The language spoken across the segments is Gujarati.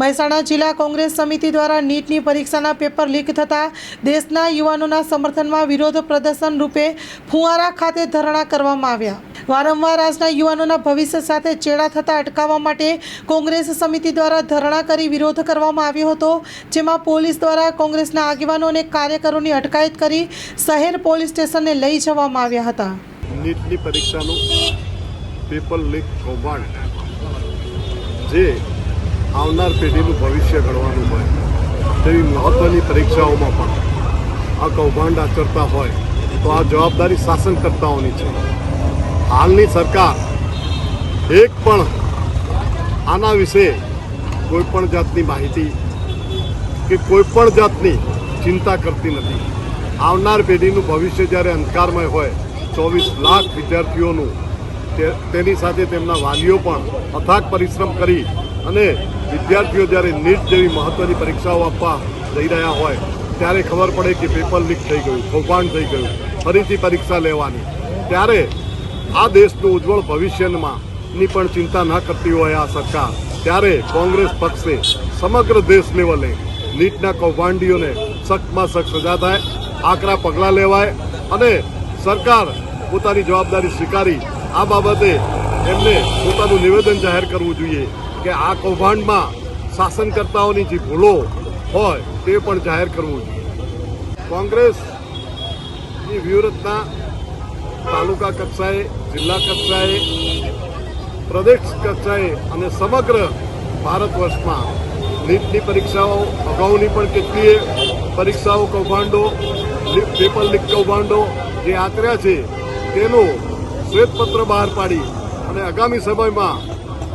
મહેસાણા જિલ્લા કોંગ્રેસ સમિતિ દ્વારા નીટની પરીક્ષાના પેપર લીક થતાં દેશના યુવાનોના સમર્થનમાં વિરોધ પ્રદર્શન રૂપે ફુવારા ખાતે ધરણા કરવામાં આવ્યા. વારંવાર આજના યુવાનોના ભવિષ્ય સાથે ચેડા થતાં અટકાવવા માટે કોંગ્રેસ સમિતિ દ્વારા ધરણા કરી વિરોધ કરવામાં આવ્યો હતો, જેમાં પોલીસ દ્વારા કોંગ્રેસના આગેવાનો અને કાર્યકરોની અટકાયત કરી શહેર પોલીસ સ્ટેશનને લઈ જવામાં આવ્યા હતા. નીટની પરીક્ષાનું પેપર લીક કૌભાંડ, જે આવનાર પેઢીનું ભવિષ્ય ઘડવાનું હોય, તેવી મહત્ત્વની પરીક્ષાઓમાં પણ. આ કૌભાંડ આચરતા હોય, તો આ જવાબદારી શાસનકર્તાઓની છે. હાલની સરકાર એક પણ આના વિશે કોઈ પણ જાતની માહિતી કે કોઈ પણ જાતની ચિંતા કરતી નથી. આવનાર પેઢીનું ભવિષ્ય જ્યારે અંધકારમય હોય, ચોવીસ લાખ વિદ્યાર્થીઓનું તેની સાથે તેમના વાલીઓ પણ અથાગ પરિશ્રમ કરી અને વિદ્યાર્થીઓ જ્યારે નીટ જેવી મહત્ત્વની પરીક્ષાઓ આપવા જઈ રહ્યા હોય, ત્યારે ખબર પડે કે પેપર લીક થઈ ગયું, કૌભાંડ થઈ ગયું, ફરીથી પરીક્ષા લેવાની. ત્યારે આ દેશનું ઉજ્જવળ ભવિષ્યમાં ની પણ ચિંતા ન કરતી હોય આ સરકાર. ત્યારે કોંગ્રેસ પક્ષે સમગ્ર દેશ લેવલે નીટના કૌભાંડીઓને સખ્તમાં સખ્ત સજા થાય, આકરા પગલાં લેવાય અને સરકાર પોતાની જવાબદારી સ્વીકારી. આ બાબતે એમને પોતાનું નિવેદન જાહેર કરવું જોઈએ. કે આ કૌભાંડમાં શાસનકર્તાઓની જે ભૂલો હોય તે પણ જાહેર કરવું જોઈએ. કોંગ્રેસની વ્યૂહરચના તાલુકા કક્ષાએ, જિલ્લા કક્ષાએ, પ્રદેશ કક્ષાએ અને સમગ્ર ભારત વર્ષમાં નીટની પરીક્ષાઓ, અગાઉની પણ કેટલીય પરીક્ષાઓ, કૌભાંડો પેપર લીક કૌભાંડો જે આચર્યા છે, તેનું શ્વેતપત્ર બહાર પાડી અને આગામી સમયમાં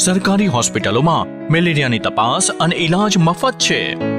સરકારી હોસ્પિટલોમાં મેલેરિયાની તપાસ અને ઈલાજ મફત છે.